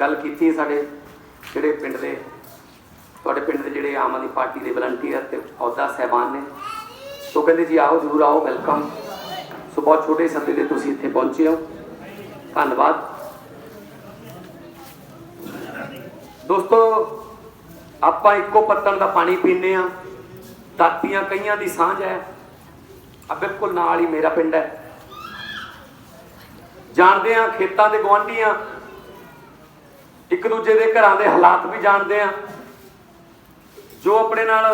ਗੱਲ ਕੀਤੀ ਸਾਡੇ ਜਿਹੜੇ ਪਿੰਡ ਦੇ, ਤੁਹਾਡੇ ਪਿੰਡ ਦੇ ਜਿਹੜੇ ਆਮ ਆਦਮੀ ਪਾਰਟੀ ਦੇ ਵਲੰਟੀਅਰ ਤੇ ਅਹੁਦਾ ਸਹਿਬਾਨ ਨੇ। ਸੋ ਕਹਿੰਦੇ ਜੀ, ਆਓ ਜਰੂਰ ਆਓ ਵੈਲਕਮ ਸੋ ਬਹੁਤ ਛੋਟੇ ਸਮੇਂ ਦੇ ਤੁਸੀਂ ਇੱਥੇ ਪਹੁੰਚੇ ਹੋ। ਧੰਨਵਾਦ। ਦੋਸਤੋ, ਆਪਾਂ ਇੱਕੋ ਪੱਤਣ ਦਾ ਪਾਣੀ ਪੀਂਦੇ ਆ ਦਾਤੀਆਂ ਕਈਆਂ ਦੀ ਸਾਂਝ ਹੈ। ਆ ਬਿਲਕੁਲ ਨਾਲ ਹੀ ਮੇਰਾ ਪਿੰਡ ਹੈ। ਜਾਣਦੇ ਆ ਖੇਤਾਂ ਦੇ ਗਵਾਂਢੀਆਂ ਇੱਕ ਦੂਜੇ ਦੇ ਘਰਾਂ ਦੇ ਹਾਲਾਤ ਵੀ ਜਾਣਦੇ ਆ। ਜੋ ਆਪਣੇ ਨਾਲ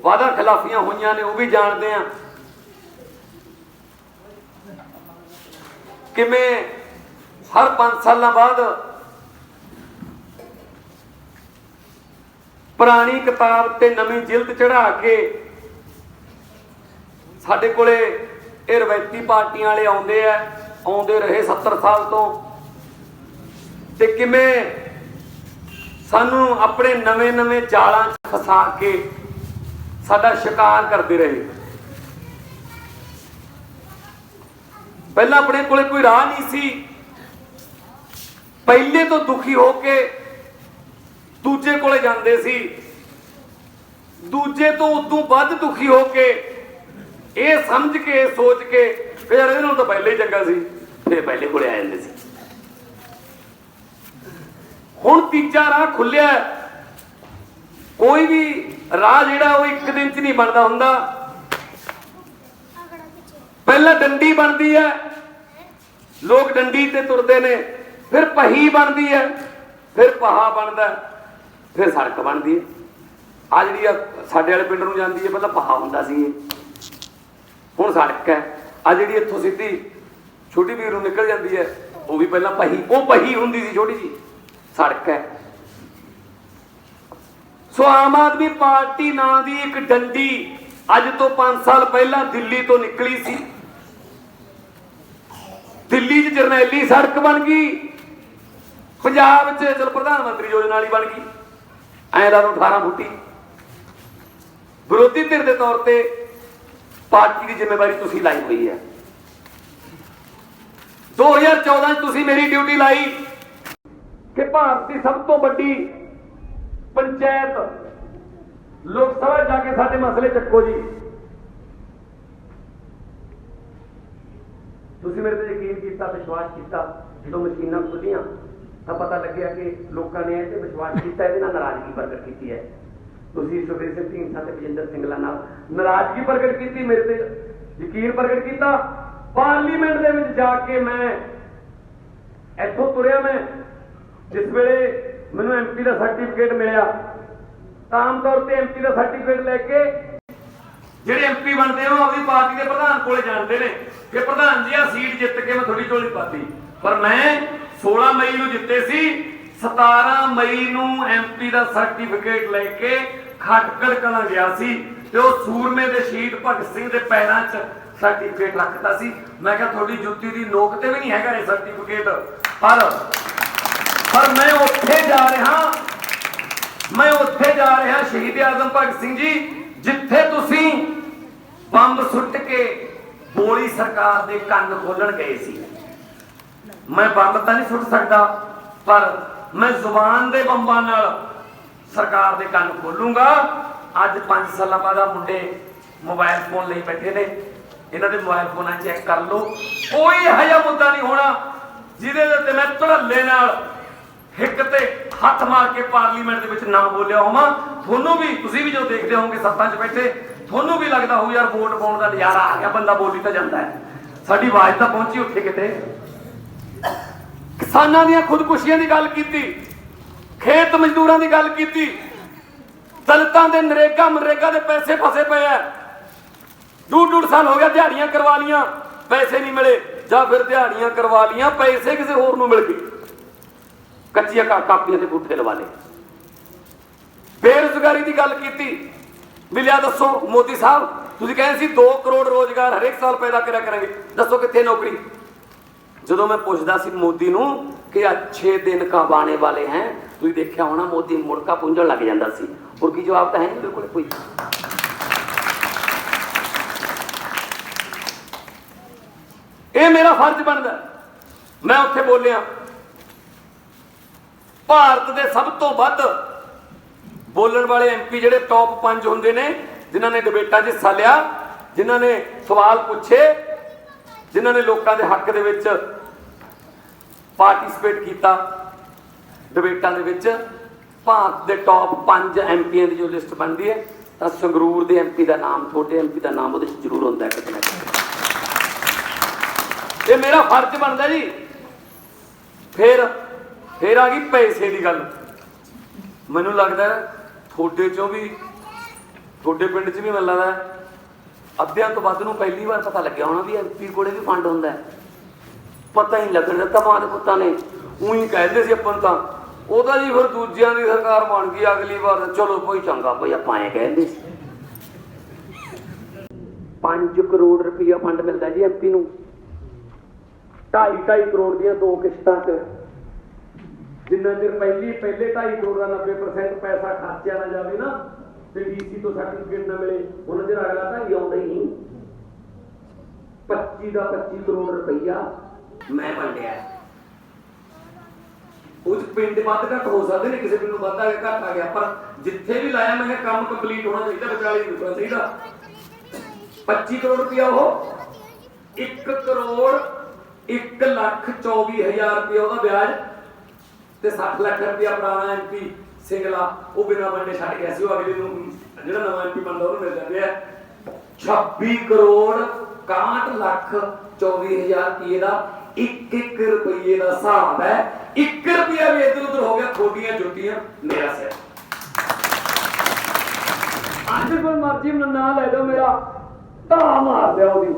ਵਾਦਾ ਖਿਲਾਫੀਆਂ ਹੋਈਆਂ ਨੇ ਉਹ ਵੀ ਜਾਣਦੇ ਆ। ਕਿਵੇਂ ਹਰ 5 ਸਾਲਾਂ ਬਾਅਦ ਪੁਰਾਣੀ ਕਿਤਾਬ ਤੇ ਨਵੀਂ ਜਿਲਦ ਚੜਾ ਕੇ ਸਾਡੇ ਕੋਲੇ ਇਹ ਰਵਾਇਤੀ ਪਾਰਟੀਆਂ ਵਾਲੇ ਆਉਂਦੇ ਆ, ਆਉਂਦੇ ਰਹੇ 70 ਸਾਲ ਤੋਂ। ਤੇ ਕਿਵੇਂ ਸਾਨੂੰ ਆਪਣੇ ਨਵੇਂ-ਨਵੇਂ ਜਾਲਾਂ 'ਚ ਫਸਾ ਕੇ ਸਾਡਾ ਸ਼ਿਕਾਰ ਕਰਦੇ ਰਹੇ। ਪਹਿਲਾਂ ਆਪਣੇ ਕੋਲੇ ਕੋਈ ਰਾਹ ਨਹੀਂ ਸੀ। ਪਹਿਲੇ ਤੋਂ ਦੁਖੀ ਹੋ ਕੇ ਦੂਜੇ ਕੋਲੇ ਜਾਂਦੇ ਸੀ। ਦੂਜੇ ਤੋਂ ਉਦੋਂ ਵੱਧ ਦੁਖੀ ਹੋ ਕੇ ਇਹ ਸਮਝ ਕੇ, ਇਹ ਸੋਚ ਕੇ ਫਿਰ ਯਾਰ ਇਹਦੇ ਨਾਲ ਤਾਂ ਪਹਿਲੇ ਹੀ ਚੰਗਾ ਸੀ, ਫਿਰ ਪਹਿਲੇ ਕੋਲੇ ਆ ਜਾਂਦੇ ਸੀ। ਹੁਣ ਤੀਜਾ ਰਾਹ ਖੁੱਲਿਆ ਕੋਈ ਵੀ ਰਾਹ ਜਿਹੜਾ ਉਹ ਇੱਕ ਦਿਨ 'ਚ ਨਹੀਂ ਬਣਦਾ ਹੁੰਦਾ। ਪਹਿਲਾਂ ਡੰਡੀ ਬਣਦੀ ਹੈ। ਲੋਕ ਡੰਡੀ ਤੇ ਤੁਰਦੇ ਨੇ। ਫਿਰ ਪਹੀ ਬਣਦੀ ਹੈ। ਫਿਰ ਪਹਾ ਬਣਦਾ ਫਿਰ ਸੜਕ ਬਣਦੀ ਹੈ। ਆ ਜਿਹੜੀ ਆ ਸਾਡੇ ਵਾਲੇ ਪਿੰਡ ਨੂੰ ਜਾਂਦੀ ਹੈ, ਪਹਿਲਾਂ ਪਹਾ ਹੁੰਦਾ ਸੀ ਇਹ। ਹੁਣ ਸੜਕ ਹੈ। ਆ ਜਿਹੜੀ ਇੱਥੋਂ ਸਿੱਧੀ ਛੋਟੀ ਵੀਰ ਨੂੰ ਨਿਕਲ ਜਾਂਦੀ ਹੈ, ਉਹ ਵੀ ਪਹਿਲਾਂ ਪਹੀ ਉਹ ਪਹੀ ਹੁੰਦੀ ਸੀ ਛੋਟੀ ਜੀ ਸੜਕ ਹੈ। ਸੋ ਆਮ ਆਦਮੀ ਪਾਰਟੀ ਨਾਂ ਦੀ ਇੱਕ ਡੰਡੀ ਅੱਜ ਤੋਂ 5 ਸਾਲ ਪਹਿਲਾਂ ਦਿੱਲੀ ਤੋਂ ਨਿਕਲੀ ਸੀ। ਦਿੱਲੀ 'ਚ ਜਰਨੈਲੀ ਸੜਕ ਬਣ ਗਈ। ਪੰਜਾਬ 'ਚ ਚਲ ਪ੍ਰਧਾਨ ਮੰਤਰੀ ਯੋਜਨਾ ਵਾਲੀ ਬਣ ਗਈ। ਐਂ ਲਾ 18 ਫੁੱਟੀ। ਵਿਰੋਧੀ ਧਿਰ ਦੇ ਤੌਰ ਤੇ ਪਾਰਟੀ ਦੀ ਜ਼ਿੰਮੇਵਾਰੀ ਤੁਸੀਂ ਲਾਈ ਹੋਈ ਹੈ। 2014 'ਚ ਤੁਸੀਂ ਮੇਰੀ ਡਿਊਟੀ ਲਾਈ। ਕਿ ਭਾਰਤ ਦੀ ਸਭ ਤੋਂ ਵੱਡੀ ਪੰਚਾਇਤ ਲੋਕ ਸਭਾ ਜਾ ਕੇ ਸਾਡੇ ਮਸਲੇ ਚੱਕੋ ਜੀ ਤੁਸੀਂ ਮੇਰੇ ਤੇ ਯਕੀਨ ਕੀਤਾ ਵਿਸ਼ਵਾਸ ਕੀਤਾ ਜਦੋਂ ਮਸ਼ੀਨਾਂ ਖੁੱਲੀਆਂ ਤਾਂ ਪਤਾ ਲੱਗਿਆ ਕਿ ਲੋਕਾਂ ਨੇ ਇਹ ਤੇ ਵਿਸ਼ਵਾਸ ਕੀਤਾ ਇਹਦੇ ਨਾਲ ਨਾਰਾਜ਼ਗੀ ਪ੍ਰਗਟ ਕੀਤੀ ਹੈ ਤੁਸੀਂ ਸੁਖਬੀਰ ਸਿੰਘ ਢੀਂਡਸਾ ਤੇ ਵਿਜੇਂਦਰ ਸਿੰਘਲਾ ਨਾਲ ਨਾਰਾਜ਼ਗੀ ਪ੍ਰਗਟ ਕੀਤੀ ਮੇਰੇ ਤੇ ਯਕੀਨ ਪ੍ਰਗਟ ਕੀਤਾ ਪਾਰਲੀਮੈਂਟ ਦੇ ਵਿੱਚ ਜਾ ਕੇ ਮੈਂ ਇੱਥੋਂ ਤੁਰਿਆ ਮੈਂ ਜਿਸ ਵੇਲੇ ਮੈਨੂੰ ਐਮਪੀ ਦਾ ਸਰਟੀਫਿਕੇਟ ਮਿਲਿਆ, ਤਾਂ ਆਮ ਤੌਰ ਤੇ ਐਮਪੀ ਦਾ ਸਰਟੀਫਿਕੇਟ ਲੈ ਕੇ ਜਿਹੜੇ ਐਮਪੀ ਬਣਦੇ ਹੋ ਆਪਣੀ ਪਾਰਟੀ ਦੇ ਪ੍ਰਧਾਨ ਕੋਲੇ ਜਾਂਦੇ ਨੇ ਕਿ ਪ੍ਰਧਾਨ ਜੀ ਆ ਸੀਟ ਜਿੱਤ ਕੇ ਮੈਂ ਤੁਹਾਡੀ ਝੋਲੀ ਪਾਤੀ। ਪਰ ਮੈਂ 16 ਮਈ ਨੂੰ ਜਿੱਤੇ ਸੀ 17 ਮਈ ਨੂੰ ਐਮਪੀ ਦਾ ਸਰਟੀਫਿਕੇਟ ਲੈ ਕੇ ਖਟਕੜ ਕਲਾਂ ਗਿਆ ਸੀ ਤੇ ਉਹ ਸੂਰਮੇ ਦੇ ਸ਼ਹੀਦ ਭਗਤ ਸਿੰਘ ਦੇ ਪੈਰਾਂ 'ਚ ਸਰਟੀਫਿਕੇਟ ਰੱਖਦਾ ਸੀ। ਮੈਂ ਕਿਹਾ, ਤੁਹਾਡੀ ਜੁੱਤੀ ਦੀ ਨੋਕ ਤੇ ਵੀ ਨਹੀਂ ਹੈਗਾ ਇਹ ਸਰਟੀਫਿਕੇਟ ਪਰ ਪਰ ਮੈਂ ਉੱਥੇ ਜਾ ਰਿਹਾ, ਮੈਂ ਉੱਥੇ ਜਾ ਰਿਹਾ ਸ਼ਹੀਦ ਆਜ਼ਮ ਭਗਤ ਸਿੰਘ ਜੀ, ਜਿੱਥੇ ਤੁਸੀਂ ਬੰਬ ਸੁੱਟ ਕੇ ਗੋਲੀ ਸਰਕਾਰ ਦੇ ਕੰਨ ਖੋਲਣ ਗਏ ਸੀ। ਮੈਂ ਬੰਬ ਤਾਂ ਨਹੀਂ ਸੁੱਟ ਸਕਦਾ, ਪਰ ਮੈਂ ਜ਼ੁਬਾਨ ਦੇ ਬੰਬਾਂ ਨਾਲ ਸਰਕਾਰ ਦੇ ਕੰਨ ਖੋਲੂੰਗਾ। ਅੱਜ 5 ਸਾਲਾਂ ਬਾਅਦ ਆ ਮੁੰਡੇ ਮੋਬਾਈਲ ਫੋਨ ਲਈ ਬੈਠੇ ਨੇ। ਇਹਨਾਂ ਦੇ ਮੋਬਾਈਲ ਫੋਨਾਂ ਚੈੱਕ ਕਰ ਲਓ। ਕੋਈ ਇਹੋ ਜਿਹਾ ਮੁੱਦਾ ਨਹੀਂ ਹੋਣਾ, ਜਿਹਦੇ ਦੇ ਉੱਤੇ ਮੈਂ ਧੜੱਲੇ ਨਾਲ ਹਿੱਕ ਤੇ ਹੱਥ ਮਾਰ ਕੇ ਪਾਰਲੀਮੈਂਟ ਦੇ ਵਿੱਚ ਨਾ ਬੋਲਿਆ ਹੋਵਾਂ। ਤੁਹਾਨੂੰ ਵੀ, ਤੁਸੀਂ ਵੀ ਜੋ ਦੇਖਦੇ ਹੋਵੋਗੇ ਸੱਤਾਂ 'ਚ ਬੈਠੇ, ਤੁਹਾਨੂੰ ਵੀ ਲੱਗਦਾ ਹੋਊ ਯਾਰ ਵੋਟ ਪਾਉਣ ਦਾ ਨਜ਼ਾਰਾ ਆ ਗਿਆ, ਬੰਦਾ ਬੋਲੀ ਤਾਂ ਜਾਂਦਾ ਹੈ। ਸਾਡੀ ਆਵਾਜ਼ ਤਾਂ ਪਹੁੰਚੀ ਉੱਥੇ ਕਿਤੇ। ਕਿਸਾਨਾਂ ਦੀਆਂ ਖੁਦਕੁਸ਼ੀਆਂ ਦੀ ਗੱਲ ਕੀਤੀ, ਖੇਤ ਮਜ਼ਦੂਰਾਂ ਦੀ ਗੱਲ ਕੀਤੀ, ਦਲਿਤਾਂ ਦੇ ਨਰੇਗਾ ਮਨਰੇਗਾ ਦੇ ਪੈਸੇ ਫਸੇ ਪਏ ਐ ਡੂਢ ਡੂਢ ਸਾਲ ਹੋ ਗਿਆ ਦਿਹਾੜੀਆਂ ਕਰਵਾ ਲੀਆਂ, ਪੈਸੇ ਨਹੀਂ ਮਿਲੇ, ਜਾਂ ਫਿਰ ਦਿਹਾੜੀਆਂ ਕਰਵਾ ਲੀਆਂ, ਪੈਸੇ ਕਿਸੇ ਹੋਰ ਨੂੰ ਮਿਲ ਗਏ। ਕੱਚੀਆਂ ਕਾਪੀਆਂ ਦੇ ਬੂਠੇ ਲਵਾ ਲਏ। ਬੇਰੁਜ਼ਗਾਰੀ ਦੀ ਗੱਲ ਕੀਤੀ। ਵੀ ਲਿਆ ਦੱਸੋ, ਮੋਦੀ ਸਾਹਿਬ, ਤੁਸੀਂ ਕਹਿੰਦੇ ਸੀ 2 ਕਰੋੜ ਰੋਜ਼ਗਾਰ ਹਰੇਕ ਸਾਲ ਪੈਦਾ ਕਰਿਆ ਕਰਾਂਗੇ। ਦੱਸੋ ਕਿੱਥੇ ਨੌਕਰੀ? ਜਦੋਂ ਮੈਂ ਪੁੱਛਦਾ ਸੀ ਮੋਦੀ ਨੂੰ ਕਿ ਅੱਛੇ ਦਿਨ ਕਬ ਆਣੇ ਵਾਲੇ ਹੈ, ਤੁਸੀਂ ਦੇਖਿਆ ਹੋਣਾ ਮੋਦੀ ਮੁੜਕਾ ਪੁੰਝਣ ਲੱਗ ਜਾਂਦਾ ਸੀ। ਹੋਰ ਕੀ ਜਵਾਬ ਤਾਂ ਹੈ ਨਹੀਂ ਬਿਲਕੁਲ ਕੋਈ। ਇਹ ਮੇਰਾ ਫਰਜ਼ ਬਣਦਾ। ਮੈਂ ਉੱਥੇ ਬੋਲਿਆ ਭਾਰਤ ਦੇ ਸਭ ਤੋਂ ਵੱਧ ਬੋਲਣ ਵਾਲੇ ਐਮਪੀ ਜਿਹੜੇ ਟੌਪ 5 ਹੁੰਦੇ ਨੇ, ਜਿਨ੍ਹਾਂ ਨੇ ਡਿਬੇਟਾਂ 'ਚ ਹਿੱਸਾ ਲਿਆ, ਜਿਨ੍ਹਾਂ ਨੇ ਸਵਾਲ ਪੁੱਛੇ, ਜਿਨ੍ਹਾਂ ਨੇ ਲੋਕਾਂ ਦੇ ਹੱਕ ਦੇ ਵਿੱਚ ਪਾਰਟਿਸਿਪੇਟ ਕੀਤਾ ਡਿਬੇਟਾਂ ਦੇ ਵਿੱਚ, ਭਾਰਤ ਦੇ ਟੌਪ 5 ਐਮਪੀਆਂ ਦੀ ਜੋ ਲਿਸਟ ਬਣਦੀ ਹੈ, ਤਾਂ ਸੰਗਰੂਰ ਦੇ ਐਮਪੀ ਦਾ ਨਾਮ ਛੋਟੇ ਐਮਪੀ ਦਾ ਨਾਮ ਉਹਦੇ 'ਚ ਜ਼ਰੂਰ ਹੁੰਦਾ ਹੈ ਕਿਤੇ ਨਾ ਕਿਤੇ ਇਹ ਮੇਰਾ ਫਰਜ਼ ਬਣਦਾ ਜੀ। ਫਿਰ ਫਿਰ ਆ ਗਈ ਪੈਸੇ ਦੀ ਗੱਲ। ਮੈਨੂੰ ਲੱਗਦਾ ਹੈ ਤੁਹਾਡੇ ਚੋਂ ਵੀ, ਤੁਹਾਡੇ ਪਿੰਡ 'ਚ ਵੀ ਮੈਨੂੰ ਲੱਗਦਾ ਅੱਧਿਆਂ ਤੋਂ ਵੱਧ ਨੂੰ ਪਹਿਲੀ ਵਾਰ ਪਤਾ ਲੱਗਿਆ ਹੋਣਾ ਵੀ ਐਮਪੀ ਕੋਲੇ ਵੀ ਫੰਡ ਹੁੰਦਾ ਪਤਾ ਹੀ ਲੱਗਣ ਦਿੱਤਾ ਮਾਂ ਪੁੱਤਾਂ ਨੇ। ਉਹੀ ਕਹਿੰਦੇ ਸੀ ਆਪਾਂ ਤਾਂ। ਉਹਦਾ ਜੀ ਫਿਰ ਦੂਜਿਆਂ ਦੀ ਸਰਕਾਰ ਬਣ ਗਈ ਅਗਲੀ ਵਾਰ। ਚਲੋ ਕੋਈ ਚੰਗਾ ਭਈ ਆਪਾਂ ਐ ਕਹਿੰਦੇ ਸੀ। 5 ਕਰੋੜ ਰੁਪਇਆ ਫੰਡ ਮਿਲਦਾ ਜੀ ਐਮਪੀ ਨੂੰ। 2.5 2.5 ਕਰੋੜ ਦੀਆਂ ਦੋ ਕਿਸ਼ਤਾਂ 'ਚ ਜਿੰਨਾ ਚਿਰ ਪਹਿਲੀ ਪਹਿਲੇ 2.5 ਕਰੋੜ ਦਾ 90% ਪੈਸਾ ਖਰਚਿਆ ਨਾ ਜਾਵੇ ਨਾ, ਤੇ ਡੀਸੀ ਤੋਂ ਸਰਟੀਫਿਕੇਟ ਨਾ ਮਿਲੇ ਉਹਨਾਂ ਚਿਰ ਅਗਲਾ ਤਾਂ ਆਉਂਦਾ ਹੀ ਨਹੀਂ। 25 ਦਾ 25 ਕਰੋੜ ਰੁਪਈਆ ਮੈਂ ਵੰਡਿਆ। ਉਹ ਪਿੰਡ ਵੱਧ ਘੱਟ ਹੋ ਸਕਦੇ ਨੇ, ਕਿਸੇ ਪਿੰਡ ਨੂੰ ਵੱਧ ਆ ਗਿਆ, ਘੱਟ ਆ ਗਿਆ, ਪਰ ਜਿੱਥੇ ਵੀ ਲਾਇਆ ਮੈਂ ਕੰਮ ਕੰਪਲੀਟ ਹੋਣਾ ਚਾਹੀਦਾ, ਵਿਚਾਲੇ ਨਹੀਂ ਰੁਕਣਾ ਚਾਹੀਦਾ। 25 ਕਰੋੜ ਰੁਪਇਆ ਉਹ 1 ਕਰੋੜ 1 ਲੱਖ 24 ਹਜ਼ਾਰ ਰੁਪਇਆ ਉਹਦਾ ਵਿਆਜ ਤੇ 60 ਲੱਖ ਰੁਪਇਆ ਪੁਰਾਣਾ ਐਮਪੀ ਸਿੰਗਲਾ, ਉਹ ਬਿਨਾਂ ਬੰਦੇ ਛੱਡ ਗਿਆ ਸੀ, ਉਹ ਅਗਲੇ ਨੂੰ ਜਿਹੜਾ ਨਵਾਂ ਐਮਪੀ ਬਣਦਾ, ਉਹਨੂੰ ਮਿਲ ਜਾਂਦੇ 26 ਕਰੋੜ 61 ਲੱਖ 24 ਰੁਪਏ ਦਾ 1 1 ਰੁਪਏ ਦਾ ਹਿਸਾਬ ਹੈ। 1 ਰੁਪਿਆ ਵੀ ਇੱਧਰ ਉੱਧਰ ਹੋ ਗਿਆ ਥੋਡੀਆਂ ਜੁੱਤੀਆਂ ਮੇਰਾ ਸਿਰ। ਅੱਜ ਕੋਈ ਮਰਜ਼ੀ ਮੈਨੂੰ ਨਾਂ ਲੈ ਦਿਓ ਮੇਰਾ ਧਾ ਮਾਰ ਦਿਓ ਉਹਦੀ।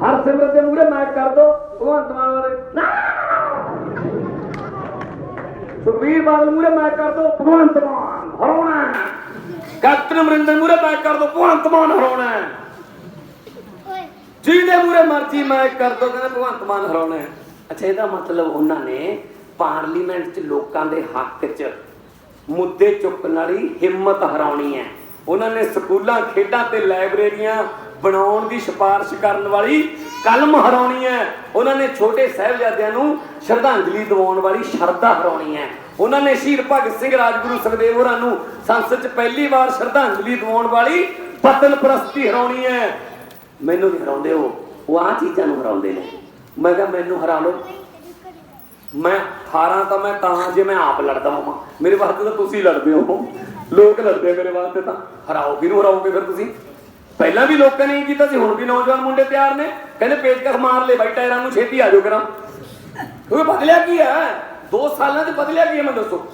ਹਰ ਸਿਮਰਤ ਦੇ ਮੂਰੇ ਮੈਂ ਕਰ ਦੋ, ਭਗਵੰਤ ਮਾਨ ਵਾਲੇ। ਸੁਖਬੀਰ ਬਾਦਲ ਮੂਰੇ ਮੈਂ ਕਰ ਦੋ, ਭਗਵੰਤ ਮਾਨ ਹਰਾਉਣਾ ਕੈਪਟਨ ਅਮਰਿੰਦਰ ਮੂਰੇ ਮੈਂ ਕਰ ਦੋ, ਭਗਵੰਤ ਮਾਨ ਹਰਾਉਣਾ ਜਿਹਦੇ ਮੂਰੇ ਮਰਜ਼ੀ ਮੈਂ ਕਰ ਦੋ, ਕਹਿੰਦੇ ਭਗਵੰਤ ਮਾਨ ਹਰਾਉਣਾ ਅੱਛਾ, ਇਹਦਾ ਮਤਲਬ ਉਹਨਾਂ ਨੇ ਪਾਰਲੀਮੈਂਟ 'ਚ ਲੋਕਾਂ ਦੇ ਹੱਕ 'ਚ ਮੁੱਦੇ ਚੁੱਕਣ ਵਾਲੀ ਹਿੰਮਤ ਹਰਾਉਣੀ ਹੈ। ਉਹਨਾਂ ਨੇ ਸਕੂਲਾਂ, ਖੇਡਾਂ ਤੇ ਲਾਇਬ੍ਰੇਰੀਆਂ ਬਣਾਉਣ ਦੀ ਸਿਫਾਰਿਸ਼ ਕਰਨ ਵਾਲੀ ਕਲਮ ਹਰਾਉਣੀ ਹੈ। ਉਹਨਾਂ ਨੇ ਛੋਟੇ ਸਾਹਿਬਜ਼ਾਦਿਆਂ ਨੂੰ ਸ਼ਰਧਾਂਜਲੀ ਦਿਵਾਉਣ ਵਾਲੀ ਸ਼ਰਧਾ ਹਰਾਉਣੀ ਹੈ। ਉਹਨਾਂ ਨੇ ਸ਼ਹੀਦ ਭਗਤ ਸਿੰਘ ਰਾਜਗੁਰੂ ਸੁਖਦੇਵ ਹੋਰਾਂ ਨੂੰ ਸੰਸਦ 'ਚ ਪਹਿਲੀ ਵਾਰ ਸ਼ਰਧਾਂਜਲੀ ਦਿਵਾਉਣ ਵਾਲੀ ਪਤਨ ਪ੍ਰਸਤੀ ਹਰਾਉਣੀ ਹੈ। ਮੈਨੂੰ ਨਹੀਂ ਹਰਾਉਂਦੇ ਉਹ ਉਹ ਆਹ ਚੀਜ਼ਾਂ ਨੂੰ ਹਰਾਉਂਦੇ ਨੇ। ਮੈਂ ਕਿਹਾ, ਮੈਨੂੰ ਹਰਾ ਲਓ। ਮੈਂ 18 ਤਾਂ ਮੈਂ ਤਾਂ ਜੇ ਮੈਂ ਆਪ ਲੜਦਾ ਹਾਂ ਮੇਰੇ ਵਾਸਤੇ ਤਾਂ ਤੁਸੀਂ ਲੜਦੇ ਹੋ। ਲੋਕ ਲੜਦੇ ਮੇਰੇ ਵਾਸਤੇ ਤਾਂ। ਹਰਾਓ, ਕਿਹਨੂੰ ਹਰਾਓਗੇ ਫਿਰ ਤੁਸੀਂ? ਪਹਿਲਾਂ ਵੀ ਲੋਕਾਂ ਨੇ ਇਹ ਕੀਤਾ ਸੀ, ਹੁਣ ਵੀ ਨੌਜਵਾਨ ਮੁੰਡੇ ਤਿਆਰ ਨੇ। ਕਹਿੰਦੇ ਪੇਚਕਸ ਮਾਰ ਲੈ ਬਾਈ, ਟਾਇਰਾਂ ਨੂੰ ਛੇਤੀ ਆ ਜਾਓ ਕਰਾਂ। ਕਿਉਂਕਿ ਬਦਲਿਆ ਕੀ ਹੈ? 2 ਸਾਲਾਂ 'ਚ ਬਦਲਿਆ ਕੀ ਹੈ, ਮੈਨੂੰ ਦੱਸੋ।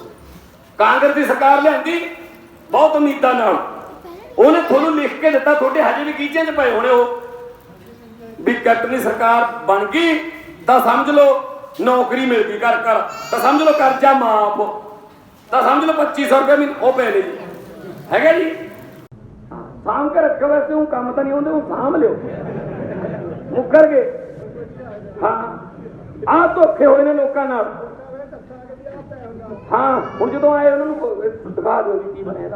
ਕਾਂਗਰਸ ਦੀ ਸਰਕਾਰ ਲਿਆਂਦੀ, ਬਹੁਤ ਉਮੀਦਾਂ ਨਾਲ। ਉਹਨੇ ਤੁਹਾਨੂੰ ਲਿਖ ਕੇ ਦਿੱਤਾ, ਤੁਹਾਡੇ ਹਜੇ ਵੀ ਕੀਚੇ 'ਚ ਪਏ ਹੋਣੇ ਉਹ। ਵੀ ਕੈਪਟਨੀ ਸਰਕਾਰ ਬਣ ਗਈ, ਤਾਂ ਸਮਝ ਲਓ, ਨੌਕਰੀ ਮਿਲ ਗਈ ਘਰ ਘਰ। ਤਾਂ ਸਮਝ ਲਓ ਕਰਜ਼ਾ ਮਾਫ। ਤਾਂ ਸਮਝ ਲਓ 2500 ਰੁਪਏ ਮਹੀਨੇ ਉਹ ਪੈ ਨੇ ਹੈਗਾ ਜੀ? ਸਾਂਭ ਕੇ ਰੱਖੋ ਵੈਸੇ, ਉਹ ਕੰਮ ਤਾਂ ਨਹੀਂ ਹੁੰਦੇ, ਉਹ ਸਾਂਭ ਲਿਓ। ਮੁੱਕਰ ਗਏ। ਹਾਂ, ਆਹ ਧੋਖੇ ਹੋਏ ਨੇ ਲੋਕਾਂ ਨਾਲ। ਹਾਂ, ਹੁਣ ਜਦੋਂ ਆਏ, ਉਹਨਾਂ ਨੂੰ ਦਿਖਾ ਦਿਓ ਜੀ ਕੀ ਬਣਿਆ